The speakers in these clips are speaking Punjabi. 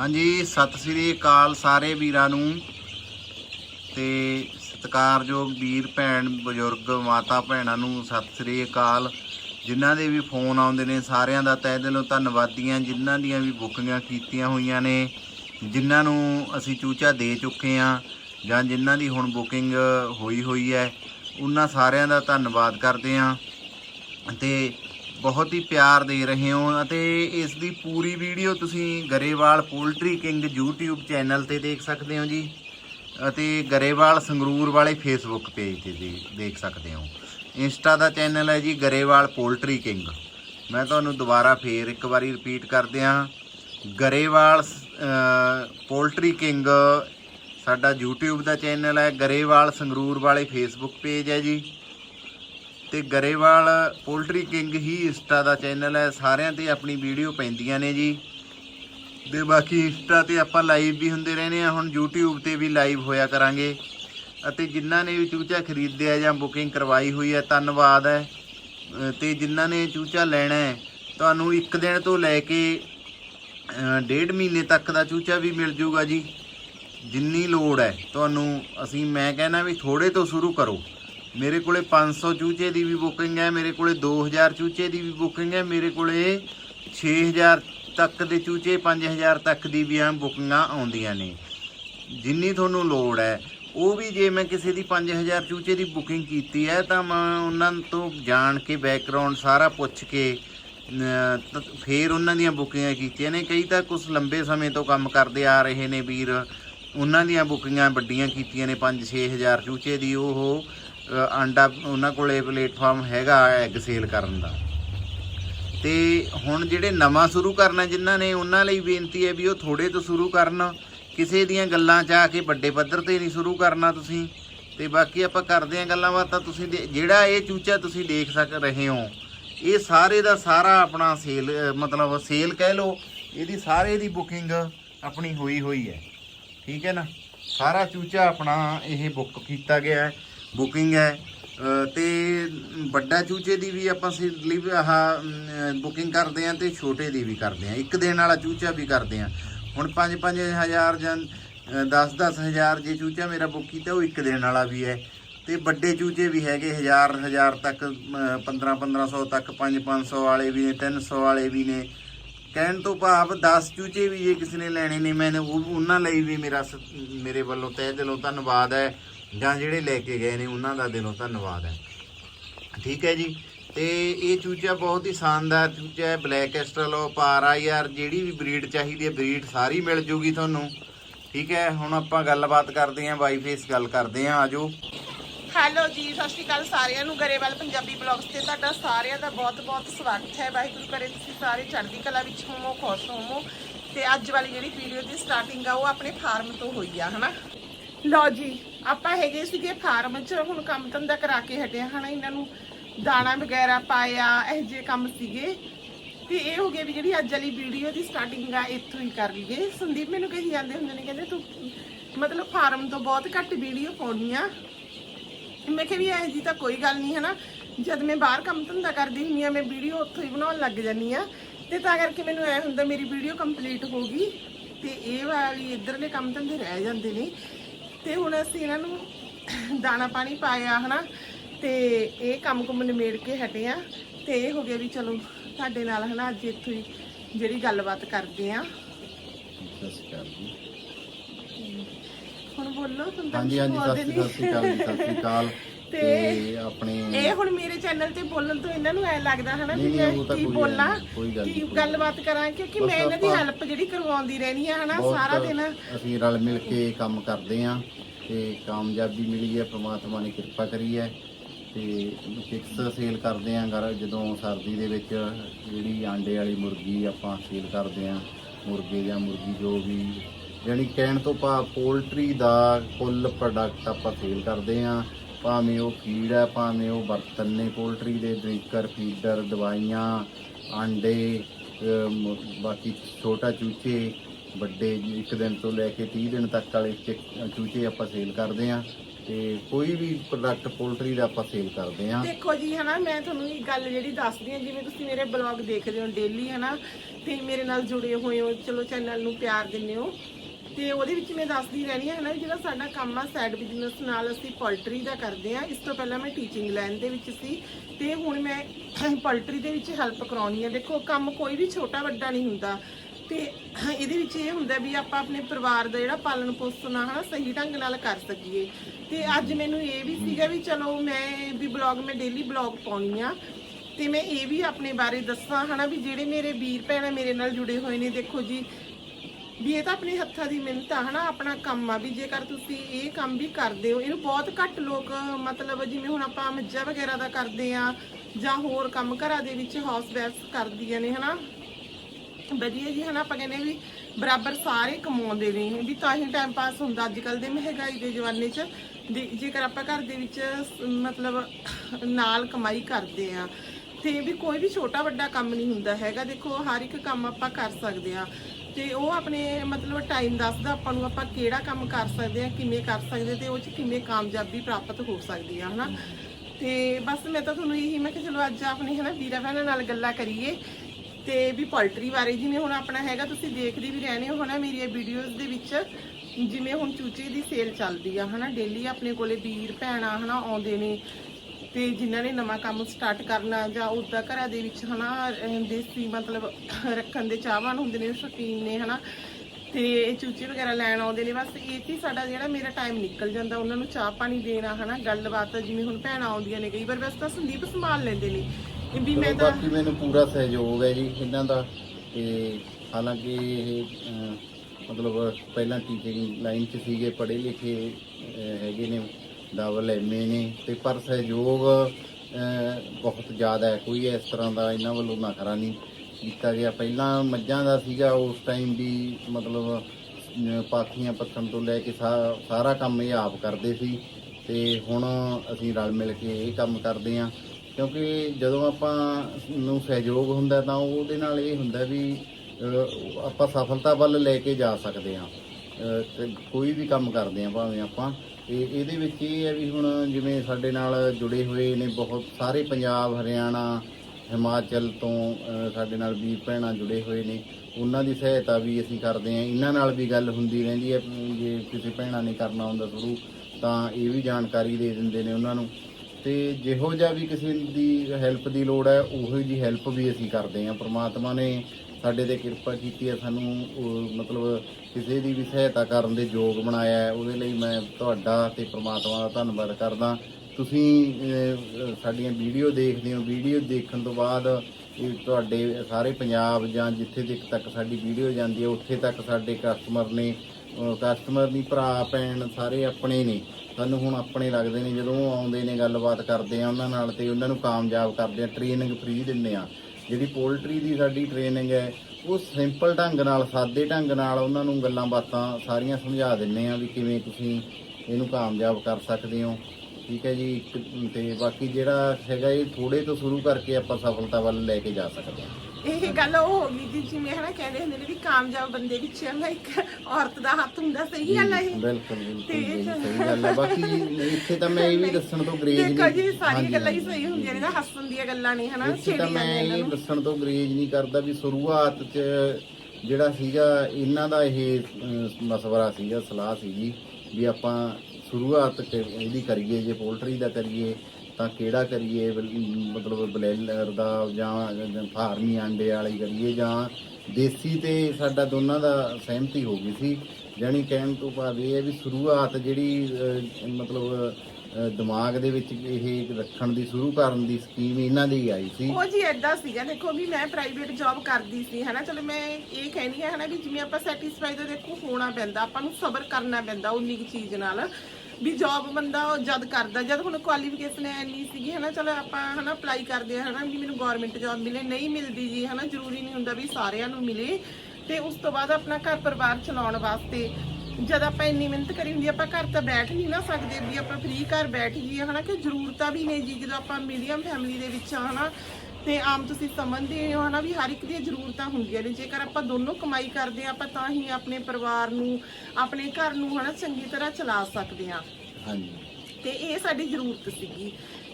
ਹਾਂਜੀ, ਸਤਿ ਸ੍ਰੀ ਅਕਾਲ ਸਾਰੇ ਵੀਰਾਂ ਨੂੰ ਤੇ ਸਤਿਕਾਰਯੋਗ ਵੀਰ ਭੈਣ, ਬਜ਼ੁਰਗ, ਮਾਤਾ ਭੈਣਾਂ ਨੂੰ ਸਤਿ ਸ੍ਰੀ ਅਕਾਲ। ਜਿਨ੍ਹਾਂ ਦੇ ਵੀ ਫੋਨ ਆਉਂਦੇ ਨੇ, ਸਾਰਿਆਂ ਦਾ ਤਹਿ ਦਿਲੋਂ ਧੰਨਵਾਦੀਆਂ ਜਿਨ੍ਹਾਂ ਦੀਆਂ ਵੀ ਬੁਕਿੰਗਾਂ ਕੀਤੀਆਂ ਹੋਈਆਂ ਨੇ, ਜਿਨ੍ਹਾਂ ਨੂੰ ਅਸੀਂ ਚੂਚਾ ਦੇ ਚੁੱਕੇ ਆ ਜਾਂ ਜਿਨ੍ਹਾਂ ਦੀ ਹੁਣ ਬੁਕਿੰਗ ਹੋਈ ਹੋਈ ਹੈ, ਉਹਨਾਂ ਸਾਰਿਆਂ ਦਾ ਧੰਨਵਾਦ ਕਰਦੇ ਆ ਤੇ ਬਹੁਤ ਹੀ ਪਿਆਰ ਦੇ ਰਹੇ ਹੋ ਅਤੇ ਇਸ ਦੀ ਪੂਰੀ ਵੀਡੀਓ ਤੁਸੀਂ Grewal poultry king YouTube channel ਤੇ ਦੇਖ ਸਕਦੇ ਹੋ ਜੀ ਅਤੇ ਗਰੇਵਾਲ ਸੰਗਰੂਰ ਵਾਲੇ ਫੇਸਬੁੱਕ ਪੇਜ ਤੇ ਦੇ- ਦੇਖ ਸਕਦੇ ਹੋ। ਇੰਸਟਾ ਦਾ ਚੈਨਲ ਹੈ ਜੀ ਗਰੇਵਾਲ ਪੋਲਟਰੀ ਕਿੰਗ। ਮੈਂ ਤੁਹਾਨੂੰ ਦੁਬਾਰਾ ਫੇਰ ਇੱਕ ਵਾਰੀ ਰਿਪੀਟ ਕਰਦੇ ਹਾਂ। ਗਰੇਵਾਲ ਪੋਲਟਰੀ ਕਿੰਗ ਸਾਡਾ YouTube ਦਾ ਚੈਨਲ ਹੈ। ਗਰੇਵਾਲ ਸੰਗਰੂਰ ਵਾਲੇ ਫੇਸਬੁੱਕ ਪੇਜ ਹੈ ਜੀ। ਤੇ ਗਰੇਵਾਲ ਪੋਲਟਰੀ ਕਿੰਗ ਹੀ ਇੰਸਟਾ ਦਾ ਚੈਨਲ ਹੈ। ਸਾਰਿਆਂ ਤੇ ਆਪਣੀ ਵੀਡੀਓ ਪੈਂਦੀਆਂ ਨੇ ਜੀ। ਤੇ ਬਾਕੀ ਇੰਸਟਾ ਤੇ ਆਪਾਂ ਲਾਈਵ ਵੀ ਹੁੰਦੇ ਰਹਿੰਦੇ ਆ ਹੁਣ YouTube ਤੇ ਵੀ ਲਾਈਵ ਹੋਇਆ ਕਰਾਂਗੇ। ਅਤੇ ਜਿਨ੍ਹਾਂ ਨੇ ਵੀ ਚੂਚਾ ਖਰੀਦਿਆ ਜਾਂ ਬੁਕਿੰਗ ਕਰਵਾਈ ਹੋਈ ਹੈ ਧੰਨਵਾਦ ਹੈ। ਅ, ਤੇ ਜਿਨ੍ਹਾਂ ਨੇ ਚੂਚਾ ਲੈਣਾ ਹੈ ਤੁਹਾਨੂੰ ਇੱਕ ਦਿਨ ਤੋਂ ਲੈ ਕੇ ਡੇਢ ਮਹੀਨੇ ਤੱਕ ਦਾ ਚੂਚਾ ਵੀ ਮਿਲ ਜੂਗਾ ਜੀ। ਜਿੰਨੀ ਲੋੜ ਹੈ ਤੁਹਾਨੂੰ ਅਸੀਂ ਮੈਂ ਕਹਿੰਦਾ ਵੀ ਥੋੜੇ ਤੋਂ ਸ਼ੁਰੂ ਕਰੋ। ਮੇਰੇ ਕੋਲੇ 500 ਚੂਚੇ ਦੀ ਵੀ ਬੁਕਿੰਗ ਹੈ ਮੇਰੇ ਕੋਲੇ 2000 ਚੂਚੇ ਦੀ ਵੀ ਬੁਕਿੰਗ ਹੈ ਮੇਰੇ ਕੋਲੇ 6000 ਤੱਕ ਦੇ ਚੂਚੇ 5000 ਤੱਕ ਦੀ ਵੀ ਆ ਬੁਕਿੰਗਾਂ ਆਉਂਦੀਆਂ ਨੇ। ਜਿੰਨੀ ਤੁਹਾਨੂੰ ਲੋੜ ਹੈ ਉਹ ਵੀ ਜੇ ਮੈਂ ਕਿਸੇ ਦੀ 5000 ਚੂਚੇ ਦੀ ਬੁਕਿੰਗ ਕੀਤੀ ਹੈ ਤਾਂ ਮੈਂ ਉਹਨਾਂ ਤੋਂ ਜਾਣ ਕੇ ਬੈਕਗ੍ਰਾਉਂਡ ਸਾਰਾ ਪੁੱਛ ਕੇ ਅਹ, ਫੇਰ ਉਹਨਾਂ ਦੀਆਂ ਬੁਕਿੰਗਾਂ ਕੀਤੀਆਂ ਨੇ। ਕਈ ਤਾਂ ਕੁਝ ਲੰਬੇ ਸਮੇਂ ਤੋਂ ਕੰਮ ਕਰਦੇ ਆ ਰਹੇ ਨੇ ਵੀਰ। ਉਹਨਾਂ ਦੀਆਂ ਬੁਕਿੰਗਾਂ ਵੱਡੀਆਂ ਕੀਤੀਆਂ ਨੇ 5-6000 ਚੂਚੇ ਦੀ ਉਹ ਆਂਡਾ ਉਹਨਾਂ ਕੋਲੇ ਪਲੇਟਫਾਰਮ ਹੈਗਾ ਐਗ ਸੇਲ ਕਰਨ ਦਾ। ਤੇ ਹੁਣ ਜਿਹੜੇ ਨਵਾਂ ਸ਼ੁਰੂ ਕਰਨਾ ਜਿਨ੍ਹਾਂ ਨੇ, ਉਹਨਾਂ ਲਈ ਬੇਨਤੀ ਹੈ ਵੀ ਉਹ ਥੋੜੇ ਤੋਂ ਸ਼ੁਰੂ ਕਰਨ। ਕਿਸੇ ਦੀਆਂ ਗੱਲਾਂ 'ਚ ਆ ਕੇ ਵੱਡੇ ਪੱਧਰ ਤੇ ਨਹੀਂ ਸ਼ੁਰੂ ਕਰਨਾ ਤੁਸੀਂ। ਤੇ ਬਾਕੀ ਆਪਾਂ ਕਰਦੇ ਆਂ ਗੱਲਾਂ ਬਾਤਾਂ। ਤੁਸੀਂ ਦੇ- ਜਿਹੜਾ ਇਹ ਚੂਚਾ ਤੁਸੀਂ ਦੇਖ ਸਕ ਰਹੇ ਹੋ, ਇਹ ਸਾਰੇ ਦਾ ਸਾਰਾ ਆਪਣਾ ਸੇਲ ਮਤਲਬ ਸੇਲ ਕਹਿ ਲਓ, ਇਹਦੀ ਸਾਰੇ ਦੀ ਬੁਕਿੰਗ ਆਪਣੀ ਹੋਈ ਹੋਈ ਹੈ। ਠੀਕ ਹੈ ਨਾ? ਸਾਰਾ ਚੂਚਾ ਆਪਣਾ ਇਹ ਬੁੱਕ ਕੀਤਾ ਗਿਆ ਹੈ। ਬੁਕਿੰਗ ਹੈ ਅ, ਤੇ ਵੱਡਾ ਚੂਚੇ ਦੀ ਵੀ ਆਪਾਂ ਲਿਵ ਆਹ ਬੁਕਿੰਗ ਕਰਦੇ ਆਂ ਤੇ ਛੋਟੇ ਦੀ ਵੀ ਕਰਦੇ ਆਂ ਇੱਕ ਦਿਨ ਵਾਲਾ ਚੂਚਾ ਵੀ ਕਰਦੇ ਆਂ ਹੁਣ 5-5000 ਜਾਂ 10-10000 ਜੇ ਚੂਚਾ ਮੇਰਾ ਬੁੱਕ ਕੀਤਾ ਉਹ ਇੱਕ ਦਿਨ ਵਾਲਾ ਵੀ ਹੈ। ਤੇ ਵੱਡੇ ਚੂਚੇ ਵੀ ਹੈਗੇ 1000 1000 ਤੱਕ 15-1500 ਤੱਕ 5-500 ਵਾਲੇ ਵੀ ਨੇ 300 ਵਾਲੇ ਵੀ ਨੇ। ਕਹਿਣ ਤੋਂ ਭਾਵ 10 ਚੂਚੇ ਵੀ ਜੇ ਕਿਸੇ ਨੇ ਲੈਣੇ ਨੇ ਮੈਂ ਉਹ ਉਹਨਾਂ ਲਈ ਵੀ ਮੇਰਾ ਸ- ਮੇਰੇ ਵੱਲੋਂ ਤਹਿ ਦਿਲੋਂ ਧੰਨਵਾਦ ਹੈ। ਜਾਂ ਜਿਹੜੇ ਲੈ ਕੇ ਗਏ ਨੇ, ਉਹਨਾਂ ਦਾ ਦਿਲੋਂ ਧੰਨਵਾਦ ਹੈ। ਠੀਕ ਹੈ ਜੀ? ਤੇ ਇਹ ਚੂਚਾ ਬਹੁਤ ਹੀ ਸ਼ਾਨਦਾਰ ਚੂਚਾ ਹੈ। ਬਲੈਕ ਐਸਟਰਲੋ ਪਾਰਾ ਯਾਰ ਜਿਹੜੀ ਵੀ ਬਰੀਡ ਚਾਹੀਦੀ ਹੈ ਬਰੀਡ ਸਾਰੀ ਮਿਲ ਜੂਗੀ ਤੁਹਾਨੂੰ। ਠੀਕ ਹੈ? ਹੁਣ ਆਪਾਂ ਗੱਲਬਾਤ ਕਰਦੇ ਹਾਂ ਵਾਈਫੇਸ ਗੱਲ ਕਰਦੇ ਹਾਂ, ਆਜੋ। ਹੈਲੋ ਜੀ, ਸਤਿ ਸ਼੍ਰੀ ਅਕਾਲ ਸਾਰਿਆਂ ਨੂੰ। ਗਰੇਵਾਲ ਪੰਜਾਬੀ ਬਲੌਗਸ ਤੇ ਤੁਹਾਡਾ ਸਾਰਿਆਂ ਦਾ ਬਹੁਤ-ਬਹੁਤ ਸਵਾਗਤ ਹੈ। ਵਾਹਿਗੁਰੂ ਕਰੇ ਤੁਸੀਂ ਸਾਰੇ ਚੜ੍ਹਦੀ ਕਲਾ ਵਿੱਚ ਹੋਵੋ, ਖੁਸ਼ ਹੋਵੋ। ਤੇ ਅੱਜ ਵਾਲੀ ਜਿਹੜੀ ਵੀਡੀਓ ਦੀ ਸਟਾਰਟਿੰਗ ਆ, ਉਹ ਆਪਣੇ ਫਾਰਮ ਤੋਂ ਹੋਈ ਆ, ਹਨਾ? ਲਓ ਜੀ, ਆਪਾਂ ਹੈਗੇ ਸੀਗੇ ਫਾਰਮ 'ਚ, ਹੁਣ ਕੰਮ ਧੰਦਾ ਕਰਾ ਕੇ ਹਟੇ ਹਨਾ, ਇਹਨਾਂ ਨੂੰ ਦਾਣਾ ਵਗੈਰਾ ਪਾਇਆ, ਇਹ ਜੇ ਕੰਮ ਸੀਗੇ। ਤੇ ਇਹ ਹੋ ਗਿਆ ਵੀ ਜਿਹੜੀ ਅੱਜ ਵਾਲੀ ਵੀਡੀਓ ਦੀ ਸਟਾਰਟਿੰਗ ਆ, ਇੱਥੋਂ ਹੀ ਕਰ ਲਈਏ। ਸੰਦੀਪ ਮੈਨੂੰ ਕਹੀ ਜਾਂਦੇ ਹੁੰਦੇ ਨੇ, ਕਹਿੰਦੇ ਤੂੰ ਮਤਲਬ ਫਾਰਮ ਤੋਂ ਬਹੁਤ ਘੱਟ ਵੀਡੀਓ ਪਾਉਣੀ ਆ ਮੈਂ ਕਿਹਾ ਵੀ ਇਹ ਜੀ ਤਾਂ ਕੋਈ ਗੱਲ ਨਹੀਂ ਹੈ ਨਾ ਜਦ ਮੈਂ ਬਾਹਰ ਕੰਮ ਧੰਦਾ ਕਰਦੀ ਹੁੰਦੀ ਆ, ਮੈਂ ਵੀਡੀਓ ਉੱਥੋਂ ਹੀ ਬਣਾਉਣ ਲੱਗ ਜਾਂਦੀ ਆ। ਤੇ ਤਾਂ ਕਰਕੇ ਮੈਨੂੰ ਐ ਹੁੰਦਾ ਮੇਰੀ ਵੀਡੀਓ ਕੰਪਲੀਟ ਹੋ ਗਈ। ਤੇ ਇਹ ਵਾਲੀ ਇਧਰਲੇ ਕੰਮ ਧੰਦੇ ਰਹਿ ਜਾਂਦੇ ਨੇ। ਤੇ ਹੁਣ ਅਸੀਂ ਇਹਨਾਂ ਨੂੰ ਦਾਣਾ ਪਾਣੀ ਪਾਇਆ ਹਨਾ? ਤੇ ਇਹ ਕੰਮ ਕੁਮ ਨਿਮੇੜ ਕੇ ਹਟੇ ਆ। ਤੇ ਇਹ ਹੋ ਗਿਆ ਵੀ ਚਲੋ ਤੁਹਾਡੇ ਨਾਲ ਹਨਾ ਅੱਜ ਇੱਥੋਂ ਹੀ ਜਿਹੜੀ ਗੱਲਬਾਤ ਕਰਦੇ ਆ। ਹੁਣ ਬੋਲੋ ਤੁਹਾਨੂੰ ਤਾਂ ਹਾਂਜੀ ਹਾਂਜੀ ਬੋਲਦੇ ਸਤਿ ਨਹੀਂ। ਸ੍ਰੀ ਅਕਾਲ ਜੀ ਸਤਿ ਸ੍ਰੀ ਅਕਾਲ। ਤੇ ਆਪਣੇ ਇਹ ਹੁਣ ਮੇਰੇ ਚੈਨਲ ਤੇ ਬੋਲਣ ਤੋਂ ਇਹਨਾਂ ਨੂੰ ਐ ਲੱਗਦਾ ਹਨਾ ਵੀ ਮੈਂ ਕੀ ਬੋਲਾਂ ਕੀ ਗੱਲਬਾਤ ਕਰਾਂ ਕਿਉਂਕਿ ਮੈਂ ਇਹਨਾਂ ਦੀ ਹੈਲਪ ਜਿਹੜੀ ਕਰਵਾਉਂਦੀ ਰਹਿਣੀ ਆ ਹਨਾ ਸਾਰਾ ਦਿਨ। ਅਸੀਂ ਰਲ ਮਿਲ ਕੇ ਕੰਮ ਕਰਦੇ ਆਂ ਤੇ ਕਾਮਯਾਬੀ ਮਿਲੀ ਹੈ ਪ੍ਰਮਾਤਮਾ ਨੇ ਕਿਰਪਾ ਕਰੀ ਹੈ ਤੇ ਫਿਕਸ ਸੇਲ ਕਰਦੇ ਆਂ ਘਰ ਜਦੋਂ ਸਰਦੀ ਦੇ ਵਿੱਚ ਜਿਹੜੀ ਆਂਡੇ ਵਾਲੀ ਮੁਰਗੀ ਆਪਾਂ ਸੇਲ ਕਰਦੇ ਆਂ ਮੁਰਗੇ ਜਾਂ ਮੁਰਗੀ ਜੋ ਵੀ ਯਾਨੀ ਕਹਿਣ ਤੋਂ ਭਾ ਪੋਲਟਰੀ ਦਾ ਕੁੱਲ ਪ੍ਰੋਡਕਟ ਆਪਾਂ ਸੇਲ ਕਰਦੇ ਆਂ ਭਾਵੇਂ ਉਹ ਫੀਡ ਹੈ, ਭਾਵੇਂ ਉਹ ਬਰਤਨ ਨੇ, ਪੋਲਟਰੀ ਦੇ ਡਰਿੰਕਰ, ਫੀਡਰ, ਦਵਾਈਆਂ, ਆਂਡੇ ਬਾਕੀ ਛੋਟਾ ਚੂਚੇ, ਵੱਡੇ ਇੱਕ ਦਿਨ ਤੋਂ ਲੈ ਕੇ 30 ਦਿਨ ਤੱਕ ਵਾਲੇ ਚੂਚੇ ਆਪਾਂ ਸੇਲ ਕਰਦੇ ਆਂ ਤੇ ਕੋਈ ਵੀ ਪ੍ਰੋਡਕਟ ਪੋਲਟਰੀ ਦਾ ਆਪਾਂ ਸੇਲ ਕਰਦੇ ਆ ਦੇਖੋ ਜੀ, ਹਨਾ, ਮੈਂ ਤੁਹਾਨੂੰ ਇੱਕ ਗੱਲ ਜਿਹੜੀ ਦੱਸਦੀ ਹਾਂ, ਜਿਵੇਂ ਤੁਸੀਂ ਮੇਰੇ ਬਲੌਗ ਦੇਖਦੇ ਹੋ ਡੇਲੀ, ਹਨਾ, ਤੇ ਮੇਰੇ ਨਾਲ ਜੁੜੇ ਹੋਏ ਹੋ, ਚਲੋ, ਚੈਨਲ ਨੂੰ ਪਿਆਰ ਦਿੰਦੇ ਹੋ। ਤੇ ਉਹਦੇ ਵਿੱਚ ਮੈਂ ਦੱਸਦੀ ਰਹਿਣੀ ਹਾਂ ਨਾ ਵੀ ਜਿਹੜਾ ਸਾਡਾ ਕੰਮ ਆ ਸਾਈਡ ਬਿਜ਼ਨਸ ਨਾਲ ਅਸੀਂ ਪੋਲਟਰੀ ਦਾ ਕਰਦੇ ਆ। ਇਸ ਤੋਂ ਪਹਿਲਾਂ ਮੈਂ ਟੀਚਿੰਗ ਲਾਈਨ ਦੇ ਵਿੱਚ ਸੀ ਤੇ ਹੁਣ ਮੈਂ ਪੋਲਟਰੀ ਦੇ ਵਿੱਚ ਹੈਲਪ ਕਰਾਉਣੀ ਆ। ਦੇਖੋ, ਕੰਮ ਕੋਈ ਵੀ ਛੋਟਾ ਵੱਡਾ ਨਹੀਂ ਹੁੰਦਾ। ਤੇ ਇਹਦੇ ਵਿੱਚ ਇਹ ਹੁੰਦਾ ਵੀ ਆਪਾਂ ਆਪਣੇ ਪਰਿਵਾਰ ਦਾ ਜਿਹੜਾ ਪਾਲਣ ਪੋਸ਼ਣ ਆ, ਹਨਾ, ਸਹੀ ਢੰਗ ਨਾਲ ਕਰ ਸਕੀਏ। ਤੇ ਅੱਜ ਮੈਨੂੰ ਇਹ ਵੀ ਸੀਗਾ ਵੀ ਚਲੋ ਮੈਂ ਵੀ ਬਲੌਗ ਮੈਂ ਡੇਲੀ ਬਲੌਗ ਪਾਉਣੀ ਆ। ਤੇ ਮੈਂ ਇਹ ਵੀ ਆਪਣੇ ਬਾਰੇ ਦੱਸਾਂ, ਹਨਾ, ਵੀ ਜਿਹੜੇ ਮੇਰੇ ਵੀਰ ਭੈਣ ਮੇਰੇ ਨਾਲ ਜੁੜੇ ਹੋਏ ਨੇ, ਦੇਖੋ ਜੀ ਵੀ ਇਹ ਤਾਂ ਆਪਣੇ ਹੱਥਾਂ ਦੀ ਮਿਹਨਤ ਆ, ਹਨਾ, ਆਪਣਾ ਕੰਮ ਆ ਵੀ ਜੇਕਰ ਤੁਸੀਂ ਇਹ ਕੰਮ ਵੀ ਕਰਦੇ ਹੋ, ਇਹਨੂੰ ਬਹੁਤ ਘੱਟ ਲੋਕ, ਮਤਲਬ ਜਿਵੇਂ ਹੁਣ ਆਪਾਂ ਮੱਝਾਂ ਵਗੈਰਾ ਦਾ ਕਰਦੇ ਆ ਜਾਂ ਹੋਰ ਕੰਮ ਘਰਾਂ ਦੇ ਵਿੱਚ ਹਾਊਸ ਵਾਈਫਸ ਕਰਦੀਆਂ ਨੇ, ਹਨਾ। ਵਧੀਆ ਜੀ, ਹਨਾ, ਆਪਾਂ ਕਹਿੰਦੇ ਵੀ ਬਰਾਬਰ ਸਾਰੇ ਕਮਾਉਂਦੇ ਨੇ ਵੀ ਤਾਂ ਹੀ ਟਾਈਮ ਪਾਸ ਹੁੰਦਾ ਅੱਜ ਕੱਲ ਦੇ ਮਹਿੰਗਾਈ ਦੇ ਜ਼ਮਾਨੇ 'ਚ। ਦੇ- ਜੇਕਰ ਆਪਾਂ ਘਰ ਦੇ ਵਿੱਚ, ਮਤਲਬ ਨਾਲ ਕਮਾਈ ਕਰਦੇ ਆ, ਤੇ ਵੀ ਕੋਈ ਵੀ ਛੋਟਾ ਵੱਡਾ ਕੰਮ ਨਹੀਂ ਹੁੰਦਾ ਹੈਗਾ। ਦੇਖੋ, ਹਰ ਇੱਕ ਕੰਮ ਆਪਾਂ ਕਰ ਸਕਦੇ ਆ। ਤੇ ਉਹ ਆਪਣੇ ਮਤਲਬ ਟਾਈਮ ਦੱਸਦਾ ਆਪਾਂ ਨੂੰ ਆਪਾਂ ਕਿਹੜਾ ਕੰਮ ਕਰ ਸਕਦੇ ਆ ਕਿਵੇਂ ਕਰ ਸਕਦੇ ਤੇ ਉਹ 'ਚ ਕਿਵੇਂ ਕਾਮਯਾਬੀ ਪ੍ਰਾਪਤ ਹੋ ਸਕਦੀ ਆ, ਹਨਾ? ਤੇ ਬਸ ਮੈਂ ਤਾਂ ਤੁਹਾਨੂੰ ਇਹੀ ਮੈਂ ਕਿ ਚਲੋ ਅੱਜ ਆਪਣੇ, ਹਨਾ, ਵੀਰਾ ਭੈਣਾਂ ਨਾਲ ਗੱਲਾਂ ਕਰੀਏ ਤੇ ਵੀ ਪੋਲਟਰੀ ਬਾਰੇ ਜਿਵੇਂ ਹੁਣ ਆਪਣਾ ਹੈਗਾ, ਤੁਸੀਂ ਦੇਖਦੇ ਵੀ ਰਹਿੰਦੇ ਹੋ, ਹਨਾ, ਮੇਰੀਆਂ ਵੀਡੀਓਜ਼ ਦੇ ਵਿੱਚ ਜਿਵੇਂ ਹੁਣ ਚੂਚੇ ਦੀ ਸੇਲ ਚੱਲਦੀ ਆ, ਹਨਾ ਡੇਲੀ ਆਪਣੇ ਕੋਲੇ ਵੀਰ ਭੈਣਾਂ, ਹਨਾ, ਆਉਂਦੇ ਨੇ ਤੇ ਜਿਨ੍ਹਾਂ ਨੇ ਨਵਾਂ ਕੰਮ ਸਟਾਰਟ ਕਰਨਾ ਜਾਂ ਉਦਾਂ ਘਰਾਂ ਦੇ ਵਿੱਚ ਹਨਾ ਦੇਸੀ ਮਤਲਬ ਰੱਖਣ ਦੇ ਚਾਹਵਾਨ ਹੁੰਦੇ ਨੇ ਸ਼ੌਕੀਨ ਨੇ ਹਨਾ ਤੇ ਇਹ ਚੂਚੇ ਵਗੈਰਾ ਲੈਣ ਆਉਂਦੇ ਨੇ ਬਸ ਇਹ ਹੀ ਸਾਡਾ ਜਿਹੜਾ ਮੇਰਾ ਟਾਈਮ ਨਿਕਲ ਜਾਂਦਾ ਉਹਨਾਂ ਨੂੰ ਚਾਹ ਪਾਣੀ ਦੇਣਾ ਹਨਾ ਗੱਲਬਾਤ ਜਿਵੇਂ ਹੁਣ ਭੈਣਾਂ ਆਉਂਦੀਆਂ ਨੇ ਕਈ ਵਾਰ ਵੈਸੇ ਤਾਂ ਸੰਦੀਪ ਸੰਭਾਲ ਲੈਂਦੇ ਨੇ। ਇਹ ਵੀ ਮੈਂ ਤਾਂ ਬਾਕੀ ਮੈਨੂੰ ਪੂਰਾ ਸਹਿਯੋਗ ਹੈ ਜੀ ਇਹਨਾਂ ਦਾ ਤੇ ਹਾਲਾਂਕਿ ਇਹ ਮਤਲਬ ਪਹਿਲਾਂ ਟੀਚਿੰਗ ਲਾਈਨ 'ਚ ਸੀਗੇ ਪੜ੍ਹੇ ਲਿਖੇ ਹੈਗੇ ਨੇ ਡਬਲ ਐਮਏ ਨੇ ਤੇ ਪਰ ਸਹਿਯੋਗ ਬਹੁਤ ਜ਼ਿਆਦਾ ਹੈ। ਕੋਈ ਇਸ ਤਰ੍ਹਾਂ ਦਾ ਇਹਨਾਂ ਵੱਲੋਂ ਨਖਰਾ ਨਹੀਂ ਕੀਤਾ ਗਿਆ। ਪਹਿਲਾਂ ਮੱਝਾਂ ਦਾ ਸੀਗਾ, ਉਸ ਟਾਈਮ ਵੀ ਮਤਲਬ ਪਾਥੀਆਂ ਪੱਥਣ ਤੋਂ ਲੈ ਕੇ ਸਾ- ਸਾਰਾ ਕੰਮ ਇਹ ਆਪ ਕਰਦੇ ਸੀ। ਤੇ ਹੁਣ ਅਸੀਂ ਰਲ ਮਿਲ ਕੇ ਇਹ ਕੰਮ ਕਰਦੇ ਹਾਂ। ਕਿਉਂਕਿ ਜਦੋਂ ਆਪਾਂ ਨੂੰ ਸਹਿਯੋਗ ਹੁੰਦਾ ਤਾਂ ਉਹਦੇ ਨਾਲ ਇਹ ਹੁੰਦਾ ਵੀ ਆਪਾਂ ਸਫਲਤਾ ਵੱਲ ਲੈ ਕੇ ਜਾ ਸਕਦੇ ਹਾਂ। ਤੇ ਕੋਈ ਵੀ ਕੰਮ ਕਰਦੇ ਹਾਂ ਭਾਵੇਂ ਆਪਾਂ। ਤੇ ਇਹਦੇ ਵਿੱਚ ਇਹ ਹੈ ਵੀ ਹੁਣ ਜਿਵੇਂ ਸਾਡੇ ਨਾਲ ਜੁੜੇ ਹੋਏ ਨੇ ਬਹੁਤ ਸਾਰੇ ਪੰਜਾਬ, ਹਰਿਆਣਾ, ਹਿਮਾਚਲ ਤੋਂ ਸਾਡੇ ਨਾਲ ਵੀਰ ਭੈਣਾਂ ਜੁੜੇ ਹੋਏ ਨੇ। ਉਹਨਾਂ ਦੀ ਸਹਾਇਤਾ ਵੀ ਅਸੀਂ ਕਰਦੇ ਹਾਂ ਇਹਨਾਂ ਨਾਲ ਵੀ ਗੱਲ ਹੁੰਦੀ ਰਹਿੰਦੀ ਹੈ ਜੇ ਕਿਸੇ ਭੈਣਾਂ ਨੇ ਕਰਨਾ ਹੁੰਦਾ ਸ਼ੁਰੂ, ਤਾਂ ਇਹ ਵੀ ਜਾਣਕਾਰੀ ਦੇ ਦਿੰਦੇ ਨੇ ਉਹਨਾਂ ਨੂੰ। ਤੇ ਜਿਹੋ ਜਿਹਾ ਵੀ ਕਿਸੇ ਦੀ ਹੈਲਪ ਦੀ ਲੋੜ ਹੈ, ਉਹੋ ਜੀ ਹੈਲਪ ਵੀ ਅਸੀਂ ਕਰਦੇ ਹਾਂ ਪ੍ਰਮਾਤਮਾ ਨੇ ਸਾਡੇ ਤੇ ਕਿਰਪਾ ਕੀਤੀ ਹੈ, ਸਾਨੂੰ ਮਤਲਬ ਕਿਸੇ ਦੀ ਵੀ ਸਹਾਇਤਾ ਕਰਨ ਦੇ ਯੋਗ ਬਣਾਇਆ ਹੈ, ਉਹਦੇ ਲਈ ਮੈਂ ਤੁਹਾਡਾ ਤੇ ਪ੍ਰਮਾਤਮਾ ਦਾ ਧੰਨਵਾਦ ਕਰਦਾ। ਤੁਸੀਂ ਸਾਡੀਆਂ ਵੀਡੀਓ ਦੇਖਦੇ ਹੋ, ਵੀਡੀਓ ਦੇਖਣ ਤੋਂ ਬਾਅਦ ਇਹ ਤੁਹਾਡੇ ਸਾਰੇ ਪੰਜਾਬ ਜਾਂ ਜਿੱਥੇ ਤੱਕ ਤੱਕ ਸਾਡੀ ਵੀਡੀਓ ਜਾਂਦੀ ਹੈ, ਉੱਥੇ ਤੱਕ ਸਾਡੇ ਕਸਟਮਰ ਨੇ ਕਸਟਮਰ ਨਹੀਂ ਭਰਾ, ਭੈਣ ਸਾਰੇ ਆਪਣੇ ਨੇ। ਸਾਨੂੰ ਹੁਣ ਆਪਣੇ ਲੱਗਦੇ ਨੇ, ਜਦੋਂ ਆਉਂਦੇ ਨੇ, ਗੱਲਬਾਤ ਕਰਦੇ ਆ, ਉਹਨਾਂ ਨਾਲ ਤੇ ਉਹਨਾਂ ਨੂੰ ਕਾਮਯਾਬ ਕਰਦੇ ਆ ਟ੍ਰੇਨਿੰਗ ਫ੍ਰੀ ਦਿੰਦੇ ਆ। ਜਿਹੜੀ ਪੋਲਟਰੀ ਦੀ ਸਾਡੀ ਟ੍ਰੇਨਿੰਗ ਹੈ, ਉਹ ਸਿੰਪਲ ਢੰਗ ਨਾਲ, ਸਾਦੇ ਢੰਗ ਨਾਲ ਉਹਨਾਂ ਨੂੰ ਗੱਲਾਂ ਬਾਤਾਂ ਸਾਰੀਆਂ ਸਮਝਾ ਦਿੰਨੇ ਆ ਵੀ ਕਿਵੇਂ ਤੁਸੀਂ ਇਹਨੂੰ ਕਾਮਯਾਬ ਕਰ ਸਕਦੇ ਹੋ। ਠੀਕ ਹੈ ਜੀ, ਇੱਕ ਤੇ ਬਾਕੀ ਜਿਹੜਾ ਹੈਗਾ ਇਹ ਥੋੜੇ ਤੋਂ ਸ਼ੁਰੂ ਕਰਕੇ ਆਪਾਂ ਸਫਲਤਾ ਵੱਲ ਲੈ ਕੇ ਜਾ ਸਕਦੇ ਹਾਂ। ਇਹ ਗੱਲ ਉਹ ਹੋ ਗਈ ਜੀ ਜਿਵੇਂ ਹਨਾ ਕਹਿੰਦੇ ਹੁੰਦੇ ਨੇ ਵੀ ਕਾਮਯਾਬ ਬੰਦੇ ਵਿੱਚ ਹਨਾ ਇੱਕ ਔਰਤ ਦਾ ਹੱਥ ਹੁੰਦਾ ਸਹੀ ਗੱਲ ਹੈ ਇਹ। ਬਿਲਕੁਲ ਬਿਲਕੁਲ ਤੇ ਜੀ, ਸਹੀ ਗੱਲ ਹੈ ਬਾਕੀ ਇੱਥੇ ਤਾਂ ਮੈਂ ਇਹ ਵੀ ਦੱਸਣ ਤੋਂ ਗਰੇਜ ਦੇਖੋ ਜੀ ਨਹੀਂ ਸਾਰੀਆਂ ਹਾਂਜੀ, ਗੱਲਾਂ ਹੀ। ਸਹੀ ਹੁੰਦੀਆਂ ਨੇ ਨਾ ਹੱਸਣ ਦੀਆਂ ਗੱਲਾਂ ਨਹੀਂ ਹਨਾ ਇੱਥੇ ਤਾਂ ਮੈਂ ਇਹਨਾਂ ਇਹ ਨੂੰ। ਦੱਸਣ ਤੋਂ ਗਰੇਜ ਨਹੀਂ ਕਰਦਾ ਵੀ ਸ਼ੁਰੂਆਤ 'ਚ ਜਿਹੜਾ ਸੀਗਾ ਇਹਨਾਂ ਦਾ ਇਹ ਮਸ਼ਵਰਾ ਸੀਗਾ ਸਲਾਹ ਸੀਗੀ ਵੀ ਆਪਾਂ ਸ਼ੁਰੂਆਤ 'ਚ ਇਹਦੀ ਕਰੀਏ ਜੇ ਪੋਲਟਰੀ ਦਾ ਕਰੀਏ ਤਾਂ ਕਿਹੜਾ ਕਰੀਏ? ਬਲ- ਮਤਲਬ ਬਲੈਲਰ ਦਾ ਜਾਂ ਫਾਰਮੀ ਆਂਡੇ ਵਾਲੀ ਕਰੀਏ ਜਾਂ ਦੇਸੀ ਤੇ ਸਾਡਾ ਦੋਨਾਂ ਦਾ ਸਹਿਮਤੀ ਹੋ ਗਈ ਸੀ। ਜਾਣੀ ਕਹਿਣ ਤੋਂ ਭਾਵ ਇਹ ਹੈ ਵੀ ਸ਼ੁਰੂਆਤ ਜਿਹੜੀ ਅਹ, ਮਤਲਬ ਅਹ, ਦਿਮਾਗ ਦੇ ਵਿੱਚ ਇਹ ਰੱਖਣ ਦੀ ਸ਼ੁਰੂ ਕਰਨ ਦੀ ਸਕੀਮ ਇਹਨਾਂ ਦੀ ਆਈ ਸੀ। ਉਹ ਜੀ ਐਦਾਂ ਸੀਗਾ ਦੇਖੋ ਵੀ ਮੈਂ ਪ੍ਰਾਈਵੇਟ ਜੌਬ ਕਰਦੀ ਸੀ ਹਨਾ? ਚਲੋ ਮੈਂ ਇਹ ਕਹਿਣੀ ਹੈ ਹਨਾ ਵੀ ਜਿਵੇਂ ਆਪਾਂ ਸੈਟੀਸਫਾਈ ਤਾਂ ਦੇਖੋ ਹੋਣਾ ਪੈਂਦਾ ਆਪਾਂ ਨੂੰ ਸਬਰ ਕਰਨਾ ਪੈਂਦਾ ਉਨੀ ਕੁ ਚੀਜ਼ ਨਾਲ। ਵੀ ਜੌਬ ਬੰਦਾ ਉਹ ਜਦ ਕਰਦਾ, ਜਦ ਹੁਣ ਕੁਆਲੀਫਿਕੇਸ਼ਨ ਇੰਨੀ ਸੀਗੀ, ਹਨਾ, ਚਲੋ ਆਪਾਂ, ਹਨਾ ਅਪਲਾਈ ਕਰਦੇ ਆ, ਹਨਾ, ਵੀ ਮੈਨੂੰ ਗਵਰਨਮੈਂਟ ਜੌਬ ਮਿਲੇ, ਨਹੀਂ ਮਿਲਦੀ ਜੀ, ਹਨਾ, ਜ਼ਰੂਰੀ ਨਹੀਂ ਹੁੰਦਾ ਵੀ ਸਾਰਿਆਂ ਨੂੰ ਮਿਲੇ, ਤੇ ਉਸ ਤੋਂ ਬਾਅਦ ਆਪਣਾ ਘਰ ਪਰਿਵਾਰ ਚਲਾਉਣ ਵਾਸਤੇ, ਜਦ ਆਪਾਂ ਇੰਨੀ ਮਿਹਨਤ ਕਰੀ ਹੁੰਦੀ ਆਪਾਂ ਘਰ ਤਾਂ ਬੈਠ ਨਹੀਂ ਨਾ ਸਕਦੇ ਵੀ ਆਪਾਂ ਫ੍ਰੀ ਘਰ ਬੈਠ ਜਾਈਏ ਹਨਾ, ਕਿ ਜ਼ਰੂਰਤਾਂ ਵੀ ਨੇ ਜੀ, ਜਦੋਂ ਆਪਾਂ ਮੀਡੀਅਮ ਫੈਮਿਲੀ ਦੇ ਵਿੱਚ ਆ, ਹਨਾ ਤੇ ਆਮ ਤੁਸੀਂ ਸਮਝਦੇ ਹੋ ਹਨਾ ਵੀ ਹਰ ਇੱਕ ਦੀਆਂ ਜ਼ਰੂਰਤਾਂ ਹੁੰਦੀਆਂ ਨੇ। ਜੇਕਰ ਆਪਾਂ ਦੋਨੋਂ ਕਮਾਈ ਕਰਦੇ ਆ ਆਪਾਂ ਤਾਂ ਹੀ ਆਪਣੇ ਪਰਿਵਾਰ ਨੂੰ ਆਪਣੇ ਘਰ ਨੂੰ ਹਨਾ ਚੰਗੀ ਤਰ੍ਹਾਂ ਚਲਾ ਸਕਦੇ ਆ ਹਾਂਜੀ। ਤੇ ਇਹ ਸਾਡੀ ਜ਼ਰੂਰਤ ਸੀਗੀ।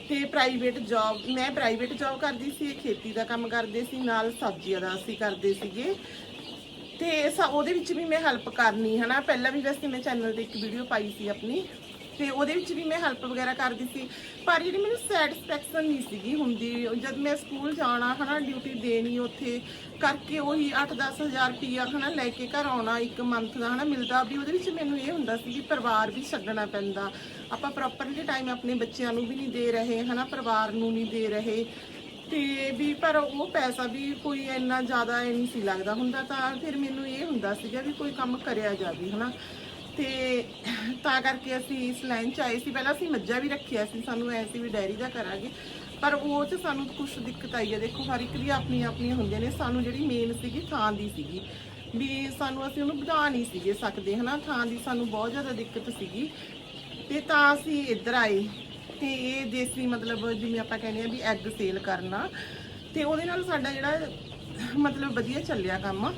ਤੇ ਪ੍ਰਾਈਵੇਟ ਜੌਬ ਮੈਂ ਪ੍ਰਾਈਵੇਟ ਜੌਬ ਕਰਦੀ ਸੀ ਇਹ ਖੇਤੀ ਦਾ ਕੰਮ ਕਰਦੇ ਸੀ ਨਾਲ ਸਬਜ਼ੀਆਂ ਦਾ ਅਸੀਂ ਕਰਦੇ ਸੀਗੇ। ਤੇ ਸਾ- ਉਹਦੇ ਵਿੱਚ ਵੀ ਮੈਂ ਹੈਲਪ ਕਰਨੀ ਹਨਾ। ਪਹਿਲਾਂ ਵੀ ਵੈਸੇ ਮੈਂ ਚੈਨਲ ਤੇ ਇੱਕ ਵੀਡੀਓ ਪਾਈ ਸੀ ਆਪਣੀ। ਤੇ ਉਹਦੇ ਵਿੱਚ ਵੀ ਮੈਂ ਹੈਲਪ ਵਗੈਰਾ ਕਰਦੀ ਸੀ। ਪਰ ਜਿਹੜੀ ਮੈਨੂੰ ਸੈਟੀਸਫੈਕਸ਼ਨ ਨਹੀਂ ਸੀਗੀ ਹੁੰਦੀ, ਜਦ ਮੈਂ ਸਕੂਲ ਜਾਣਾ, ਹਨਾ ਡਿਊਟੀ ਦੇਣੀ ਉੱਥੇ, ਕਰਕੇ ਉਹੀ 8-10 ਹਜ਼ਾਰ ਰੁਪਈਆ, ਹਨਾ, ਲੈ ਕੇ ਘਰ ਆਉਣਾ ਇੱਕ ਮੰਥ ਦਾ, ਹਨਾ, ਮਿਲਦਾ। ਵੀ ਉਹਦੇ ਵਿੱਚ ਮੈਨੂੰ ਇਹ ਹੁੰਦਾ ਸੀ ਕਿ ਪਰਿਵਾਰ ਵੀ ਛੱਡਣਾ ਪੈਂਦਾ। ਆਪਾਂ ਪ੍ਰੋਪਰਲੀ ਟਾਈਮ ਆਪਣੇ ਬੱਚਿਆਂ ਨੂੰ ਵੀ ਨਹੀਂ ਦੇ ਰਹੇ, ਹਨਾ, ਪਰਿਵਾਰ ਨੂੰ ਨਹੀਂ ਦੇ ਰਹੇ। ਤੇ ਵੀ ਪਰ ਉਹ ਪੈਸਾ ਵੀ ਕੋਈ ਇੰਨਾ ਜ਼ਿਆਦਾ ਨਹੀਂ ਸੀ ਲੱਗਦਾ ਹੁੰਦਾ। ਤਾਂ ਫਿਰ ਮੈਨੂੰ ਇਹ ਹੁੰਦਾ ਸੀਗਾ ਵੀ ਕੋਈ ਕੰਮ ਕਰਿਆ ਜਾਵੇ, ਹਨਾ। ਤੇ ਤਾਂ ਕਰਕੇ ਅਸੀਂ ਇਸ ਲਾਈਨ ਚ ਆਏ ਸੀ। ਪਹਿਲਾਂ ਅਸੀਂ ਮੱਝਾਂ ਵੀ ਰੱਖਿਆ ਸੀ, ਸਾਨੂੰ ਐ ਸੀ ਵੀ ਡੈਰੀ ਦਾ ਕਰਾਂਗੇ। ਪਰ ਉਹ ਚ ਸਾਨੂੰ ਕੁਝ ਦਿੱਕਤ ਆਈ ਹੈ ਦੇਖੋ, ਹਰ ਇੱਕ ਦੀ ਆਪਣੀ ਆਪਣੀਆਂ ਹੁੰਦੀਆਂ ਨੇ। ਸਾਨੂੰ ਜਿਹੜੀ ਮੇਨ ਸੀਗੀ, ਥਾਂ ਦੀ ਸੀਗੀ। ਵੀ ਸਾਨੂੰ ਅਸੀਂ ਉਹਨੂੰ ਵਧਾ ਨਹੀਂ ਸੀਗੇ ਸਕਦੇ, ਹਨਾ? ਥਾਂ ਦੀ ਸਾਨੂੰ ਬਹੁਤ ਜ਼ਿਆਦਾ ਦਿੱਕਤ ਸੀਗੀ। ਤੇ ਤਾਂ ਅਸੀਂ ਇੱਧਰ ਆਏ। ਤੇ ਇਹ ਦੇਸੀ ਮਤਲਬ ਜਿਵੇਂ ਆਪਾਂ ਕਹਿੰਦੇ ਆ ਵੀ ਐਗ ਸੇਲ ਕਰਨਾ। ਤੇ ਉਹਦੇ ਨਾਲ ਸਾਡਾ ਜਿਹੜਾ ਮਤਲਬ ਵਧੀਆ ਚੱਲਿਆ ਕੰਮ।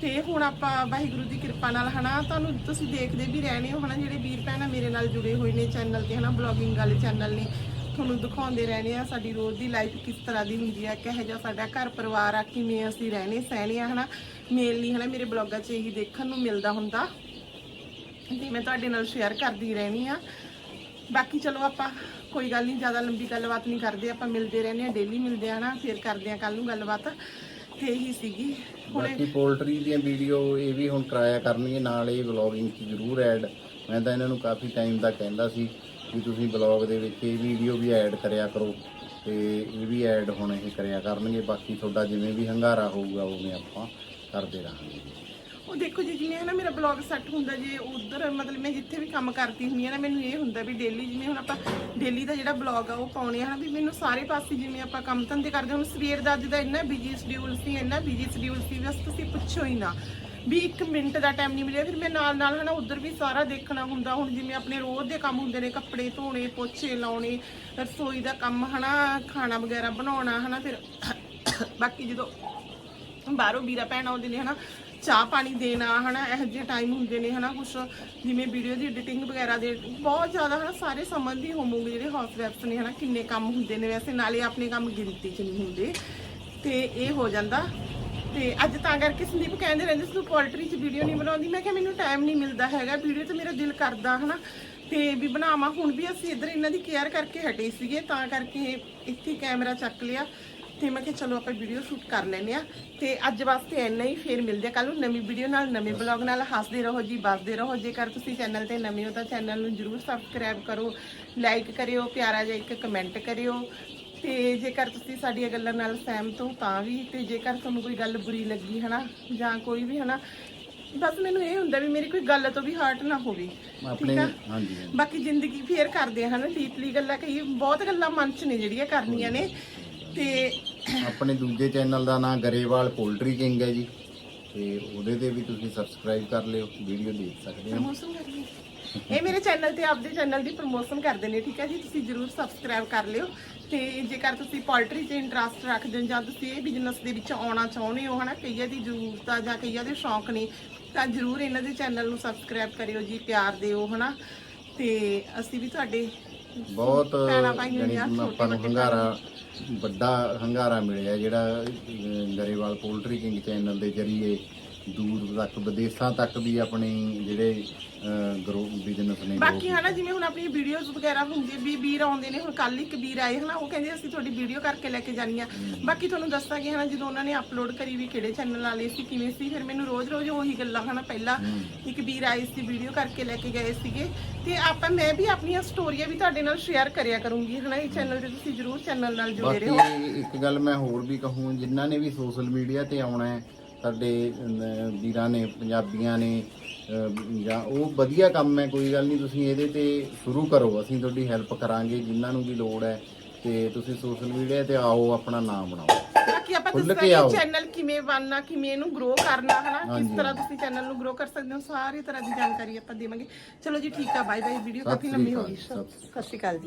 ਤੇ ਹੁਣ ਆਪਾਂ ਵਾਹਿਗੁਰੂ ਦੀ ਕਿਰਪਾ ਨਾਲ, ਹਨਾ? ਤੁਹਾਨੂੰ ਤੁਸੀਂ ਦੇਖਦੇ ਵੀ ਰਹਿਣੇ ਹੋ, ਹਨਾ? ਜਿਹੜੇ ਵੀਰ ਭੈਣਾਂ ਮੇਰੇ ਨਾਲ ਜੁੜੇ ਹੋਏ ਨੇ ਚੈਨਲ ਤੇ, ਹਨਾ? ਬਲੌਗਿੰਗ ਵਾਲੇ ਚੈਨਲ ਨੇ, ਤੁਹਾਨੂੰ ਦਿਖਾਉਂਦੇ ਰਹਿਣੇ ਆ ਸਾਡੀ ਰੋਜ਼ ਦੀ ਲਾਈਫ ਕਿਸ ਤਰ੍ਹਾਂ ਦੀ ਹੁੰਦੀ ਆ, ਕਿਹੋ ਜਿਹਾ ਸਾਡਾ ਘਰ ਪਰਿਵਾਰ ਆ, ਕਿਵੇਂ ਅਸੀਂ ਰਹਿਣੇ ਸਹਿਣੇ ਆ, ਹਨਾ? ਮੇਨਲੀ ਹਨਾ, ਮੇਰੇ ਬਲੌਗਾਂ 'ਚ ਇਹੀ ਦੇਖਣ ਨੂੰ ਮਿਲਦਾ ਹੁੰਦਾ। ਤੇ ਮੈਂ ਤੁਹਾਡੇ ਨਾਲ ਸ਼ੇਅਰ ਕਰਦੀ ਰਹਿਣੀ ਆ। ਬਾਕੀ ਚਲੋ ਆਪਾਂ ਕੋਈ ਗੱਲ ਨਹੀਂ, ਜ਼ਿਆਦਾ ਲੰਬੀ ਗੱਲਬਾਤ ਨਹੀਂ ਕਰਦੇ, ਆਪਾਂ ਮਿਲਦੇ ਰਹਿੰਦੇ ਆ ਡੇਲੀ ਮਿਲਦੇ ਆ ਨਾ ਫਿਰ ਕਰਦੇ ਆ ਕੱਲ ਨੂੰ ਗੱਲਬਾਤ। ਤੇ ਇਹੀ ਸੀਗੀ। ਬਾਕੀ ਪੋਲਟਰੀ ਦੀਆਂ ਵੀਡੀਓ ਇਹ ਵੀ ਹੁਣ ਕਰਾਇਆ ਕਰਨਗੇ, ਨਾਲ ਇਹ ਵਲੌਗਿੰਗ 'ਚ ਜ਼ਰੂਰ ਐਡ। ਮੈਂ ਤਾਂ ਇਹਨਾਂ ਨੂੰ ਕਾਫੀ ਟਾਈਮ ਦਾ ਕਹਿੰਦਾ ਸੀ ਕਿ ਤੁਸੀਂ ਵਲੌਗ ਦੇ ਵਿੱਚ ਇਹ ਵੀਡੀਓ ਵੀ ਐਡ ਕਰਿਆ ਕਰੋ ਤੇ ਇਹ ਵੀ ਐਡ ਹੁਣ ਇਹ ਕਰਿਆ ਕਰਨਗੇ। ਬਾਕੀ ਤੁਹਾਡਾ ਜਿਵੇਂ ਵੀ ਹੰਗਾਰਾ ਹੋਊਗਾ, ਉਵੇਂ ਆਪਾਂ ਕਰਦੇ ਰਹਾਂਗੇ। ਉਹ ਦੇਖੋ ਜੀ, ਜਿਵੇਂ ਹੈ ਨਾ ਮੇਰਾ ਬਲੌਗ ਸੈੱਟ ਹੁੰਦਾ ਜੇ ਉਧਰ, ਮਤਲਬ ਮੈਂ ਜਿੱਥੇ ਵੀ ਕੰਮ ਕਰਦੀ ਹੁੰਦੀ ਹਾਂ ਨਾ, ਮੈਨੂੰ ਇਹ ਹੁੰਦਾ ਵੀ ਡੇਲੀ ਜਿਵੇਂ ਹੁਣ ਆਪਾਂ ਡੇਲੀ ਦਾ ਜਿਹੜਾ ਬਲੌਗ ਆ, ਉਹ ਪਾਉਣੇ ਆ ਵੀ ਮੈਨੂੰ ਸਾਰੇ ਪਾਸੇ ਜਿਵੇਂ ਆਪਾਂ ਕੰਮ ਧੰਦੇ ਕਰਦੇ ਹੁਣ ਸਵੇਰ ਦਾ ਅੱਜ ਦਾ ਇੰਨਾ ਬਿਜ਼ੀ ਸ਼ਡਿਊਲ ਸੀ, ਇੰਨਾ ਬਿਜ਼ੀ ਸ਼ਡਿਊਲ ਸੀ, ਬਸ ਤੁਸੀਂ ਪੁੱਛੋ ਹੀ ਨਾ, ਵੀ 1 ਮਿੰਟ ਦਾ ਟਾਈਮ ਨਹੀਂ ਮਿਲਿਆ, ਫਿਰ ਮੈਂ ਨਾਲ ਨਾਲ ਹਨਾ ਉਧਰ ਵੀ ਸਾਰਾ ਦੇਖਣਾ ਹੁੰਦਾ, ਹੁਣ ਜਿਵੇਂ ਆਪਣੇ ਰੋਜ਼ ਦੇ ਕੰਮ ਹੁੰਦੇ ਨੇ, ਕੱਪੜੇ ਧੋਣੇ, ਪੋਚੇ ਲਾਉਣੇ, ਰਸੋਈ ਦਾ ਕੰਮ ਹਨਾ, ਖਾਣਾ ਵਗੈਰਾ ਬਣਾਉਣਾ ਹਨਾ, ਫਿਰ ਬਾਕੀ ਜਦੋਂ ਬਾਹਰੋਂ ਵੀਰਾ ਭੈਣ ਆਉਂਦੇ ਨੇ ਹਨਾ ਚਾਹ ਪਾਣੀ ਦੇਣਾ, ਹਨਾ, ਇਹੋ ਜਿਹੇ ਟਾਈਮ ਹੁੰਦੇ ਨੇ, ਹਨਾ, ਕੁਛ ਜਿਵੇਂ ਵੀਡੀਓ ਦੀ ਐਡੀਟਿੰਗ ਵਗੈਰਾ ਦੇ, ਬਹੁਤ ਜ਼ਿਆਦਾ, ਹਨਾ, ਸਾਰੇ ਸਮਝਦੀ ਹੋਵੋਗੇ ਜਿਹੜੇ ਹਾਊਸ ਵਾਈਫਸ ਨੇ, ਹਨਾ, ਕਿੰਨੇ ਕੰਮ ਹੁੰਦੇ ਨੇ, ਵੈਸੇ ਨਾਲੇ ਆਪਣੇ ਕੰਮ ਗਿਣਤੀ 'ਚ ਨਹੀਂ ਹੁੰਦੇ, ਤੇ ਇਹ ਹੋ ਜਾਂਦਾ, ਤੇ ਅੱਜ ਤਾਂ ਕਰਕੇ ਸੰਦੀਪ ਕਹਿੰਦੇ ਰਹਿੰਦੇ ਸੀ ਪੋਲਟਰੀ 'ਚ ਵੀਡੀਓ ਨਹੀਂ ਬਣਾਉਂਦੀ। ਮੈਂ ਕਿਹਾ, ਮੈਨੂੰ ਟਾਈਮ ਨਹੀਂ ਮਿਲਦਾ ਹੈਗਾ ਵੀਡੀਓ ਤੇ ਮੇਰਾ ਦਿਲ ਕਰਦਾ, ਹਨਾ। ਤੇ ਵੀ ਬਣਾਵਾਂ, ਹੁਣ ਵੀ ਅਸੀਂ ਇੱਧਰ ਇਹਨਾਂ ਦੀ ਕੇਅਰ ਕਰਕੇ ਹਟੇ ਸੀਗੇ, ਤਾਂ ਕਰਕੇ ਇੱਥੇ ਕੈਮਰਾ ਚੱਕ ਲਿਆ। ਤੇ ਮੈਂ ਕਿਹਾ ਚਲੋ ਆਪਾਂ ਵੀਡੀਓ ਸ਼ੂਟ ਕਰ ਲੈਨੇ ਆ ਤੇ ਅੱਜ ਵਾਸਤੇ ਇੰਨਾ ਹੀ ਫੇਰ ਮਿਲਦੇ ਆ ਕੱਲ ਨੂੰ ਨਵੀਂ ਵੀਡੀਓ ਨਾਲ ਨਵੇਂ ਬਲੌਗ ਨਾਲ। ਹੱਸਦੇ ਰਹੋ ਜੀ ਬਸਦੇ ਰਹੋ। ਜੇਕਰ ਤੁਸੀਂ ਚੈਨਲ ਤੇ ਨਵੇਂ ਹੋ ਤਾਂ ਚੈਨਲ ਨੂੰ ਜਰੂਰ ਸਬਸਕ੍ਰਾਈਬ ਕਰੋ ਲਾਈਕ ਕਰਿਓ ਪਿਆਰਾ ਜਿਹਾ ਇੱਕ ਕਮੈਂਟ ਕਰਿਓ। ਤੇ ਜੇਕਰ ਤੁਸੀਂ ਸਾਡੀਆਂ ਗੱਲਾਂ ਨਾਲ ਸਹਿਮਤ ਹੋ ਤਾਂ ਵੀ ਤੇ ਜੇਕਰ ਤੁਹਾਨੂੰ ਕੋਈ ਗੱਲ ਬੁਰੀ ਲੱਗੀ ਹਨਾ ਜਾਂ ਕੋਈ ਵੀ ਹਨਾ ਬਸ ਮੈਨੂੰ ਇਹ ਹੁੰਦਾ ਵੀ ਮੇਰੀ ਕੋਈ ਗੱਲ ਤੋਂ ਵੀ ਹਰਟ ਨਾ ਹੋਵੇ ਆਪਣੇ ਠੀਕ ਆ? ਹਾਂਜੀ ਬਾਕੀ ਜ਼ਿੰਦਗੀ ਫੇਰ ਕਰਦੇ ਹਨਾ ਡੀਪਲੀ ਗੱਲਾਂ ਕਈ ਬਹੁਤ ਗੱਲਾਂ ਮਨ 'ਚ ਨੇ ਜਿਹੜੀਆਂ ਕਰਨੀਆਂ ਨੇ। ਤੇ ਆਪਣੇ ਦੂਜੇ ਚੈਨਲ ਦਾ ਨਾਮ ਗਰੇਵਾਲ ਪੋਲਟਰੀ ਕਿੰਗ ਹੈ ਜੀ। ਤੇ ਉਹਦੇ ਤੇ ਵੀ ਤੁਸੀਂ ਸਬਸਕ੍ਰਾਈਬ ਕਰ ਲਿਓ ਵੀਡੀਓ ਦੇਖ ਸਕਦੇ ਹੋ। ਪ੍ਰਮੋਸ਼ਨ ਕਰਨੀ ਇਹ ਮੇਰੇ ਚੈਨਲ ਤੇ ਆਪਦੇ ਚੈਨਲ ਦੀ ਪ੍ਰਮੋਸ਼ਨ ਕਰਦੇ ਨੇ ਠੀਕ ਹੈ ਜੀ? ਤੁਸੀਂ ਜਰੂਰ ਸਬਸਕ੍ਰਾਈਬ ਕਰ ਲਿਓ। ਤੇ ਜੇਕਰ ਤੁਸੀਂ ਪੋਲਟਰੀ 'ਚ ਇੰਟਰਸਟ ਰੱਖਦੇ ਹੋ ਜਾਂ ਤੁਸੀਂ ਇਹ ਬਿਜ਼ਨਸ ਦੇ ਵਿੱਚ ਆਉਣਾ ਚਾਹੁੰਦੇ ਹੋ ਹਨਾ? ਕਈਆਂ ਦੀ ਜ਼ਰੂਰਤ ਆ ਜਾਂ ਕਈਆਂ ਦੇ ਸ਼ੌਂਕ ਨੇ ਤਾਂ ਜਰੂਰ ਇਹਨਾਂ ਦੇ ਚੈਨਲ ਨੂੰ ਸਬਸਕ੍ਰਾਈਬ ਕਰਿਓ ਜੀ ਪਿਆਰ ਦਿਓ ਹਨਾ? ਤੇ ਅਸੀਂ ਵੀ ਤੁਹਾਡੇ ਬਹੁਤ, ਜਾਣੀ ਆਪਾਂ ਨੂੰ ਹੰਗਾਰਾ, ਵੱਡਾ ਹੰਗਾਰਾ ਮਿਲਿਆ ਜਿਹੜਾ ਗਰੇਵਾਲ ਪੋਲਟਰੀ ਕਿੰਗ ਚੈਨਲ ਦੇ ਜਰੀਏ। ਦੂਰ ਤੱਕ ਵਿਦੇਸ਼ਾਂ ਤੱਕ ਵੀ ਆਪਣੇ ਜਿਹੜੇ ਗਰੋ ਬਿਜ਼ਨਸ ਨੇ ਬਾਕੀ ਹਨਾ ਜਿਵੇਂ ਹੁਣ ਆਪਣੀ ਵੀਡੀਓਜ਼ ਵਗੈਰਾ ਹੁੰਦੀ ਵੀ ਵੀਰ ਆਉਂਦੇ ਨੇ ਹੁਣ ਕੱਲ ਇੱਕ ਵੀਰ ਆਏ ਹਨਾ ਉਹ ਕਹਿੰਦੇ ਅਸੀਂ ਤੁਹਾਡੀ ਵੀਡੀਓ ਕਰਕੇ ਲੈ ਕੇ ਜਾਣੀ ਆ। ਬਾਕੀ ਤੁਹਾਨੂੰ ਦੱਸਾਂਗੇ ਹਨਾ ਜਦੋਂ ਉਹਨਾਂ ਨੇ ਅਪਲੋਡ ਕਰੀ ਵੀ ਕਿਹੜੇ ਚੈਨਲ ਵਾਲੇ ਸੀ ਕਿਵੇਂ ਸੀ ਫਿਰ ਮੈਨੂੰ ਰੋਜ਼-ਰੋਜ਼ ਉਹੀ ਗੱਲਾਂ ਹਨਾ ਪਹਿਲਾਂ ਇੱਕ ਵੀਰ ਆਏ ਸੀ ਵੀਡੀਓ ਕਰਕੇ ਲੈ ਕੇ ਗਏ ਸੀਗੇ। ਤੇ ਆਪਾਂ ਮੈਂ ਵੀ ਆਪਣੀਆਂ ਸਟੋਰੀਆਂ ਵੀ ਤੁਹਾਡੇ ਨਾਲ ਸ਼ੇਅਰ ਕਰਿਆ ਕਰੂੰਗੀ ਹਨਾ ਇਹ ਚੈਨਲ ਤੇ ਤੁਸੀਂ ਜਰੂਰ ਚੈਨਲ ਨਾਲ ਜੁੜੇ ਰਹੋ। ਬਾਕੀ ਇੱਕ ਗੱਲ ਮੈਂ ਹੋਰ ਵੀ ਕਹੂੰ ਜਿਨ੍ਹਾਂ ਨੇ ਵੀ ਸੋਸ਼ਲ ਮੀਡੀਆ ਤੇ ਆਉਣਾ ਹੈ ਸਾਡੇ ਵੀਰਾਂ ਨੇ ਪੰਜਾਬੀਆਂ ਨੇ ਜਾਂ ਉਹ ਵਧੀਆ ਕੰਮ ਹੈ ਕੋਈ ਗੱਲ ਨਹੀਂ ਤੁਸੀਂ ਇਹਦੇ ਤੇ ਸ਼ੁਰੂ ਕਰੋ ਅਸੀਂ ਤੁਹਾਡੀ ਹੈਲਪ ਕਰਾਂਗੇ ਜਿਨ੍ਹਾਂ ਨੂੰ ਵੀ ਲੋੜ ਹੈ ਤੇ ਤੁਸੀਂ ਸੋਸ਼ਲ ਮੀਡੀਆ ਤੇ ਆਓ ਆਪਣਾ ਨਾਮ ਬਣਾਓ। ਆਪਾਂ ਕੇ ਆਓ। ਚੈਨਲ ਕਿਵੇਂ ਬਣਨਾ ਕਿਵੇਂ ਇਹਨੂੰ ਗਰੋ ਕਰਨਾ ਹਨਾ? ਕਿਸ ਹਾਂਜੀ, ਤਰ੍ਹਾਂ ਤੁਸੀਂ ਚੈਨਲ ਨੂੰ ਗਰੋ ਕਰ ਸਕਦੇ ਹੋ ਸਾਰੀ ਤਰ੍ਹਾਂ ਦੀ ਜਾਣਕਾਰੀ ਆਪਾਂ ਦੇਵਾਂਗੇ। ਚਲੋ ਜੀ ਠੀਕ ਆ ਬਾਏ ਬਾਏ ਵੀਡੀਓ ਸਤਿ ਕਾਫੀ ਸ੍ਰੀ ਲੰਮੀ ਹੋ ਅਕਾਲ, ਗਈ ਸਤਿ ਸਤਿ ਸ਼੍ਰੀ ਅਕਾਲ ਜੀ।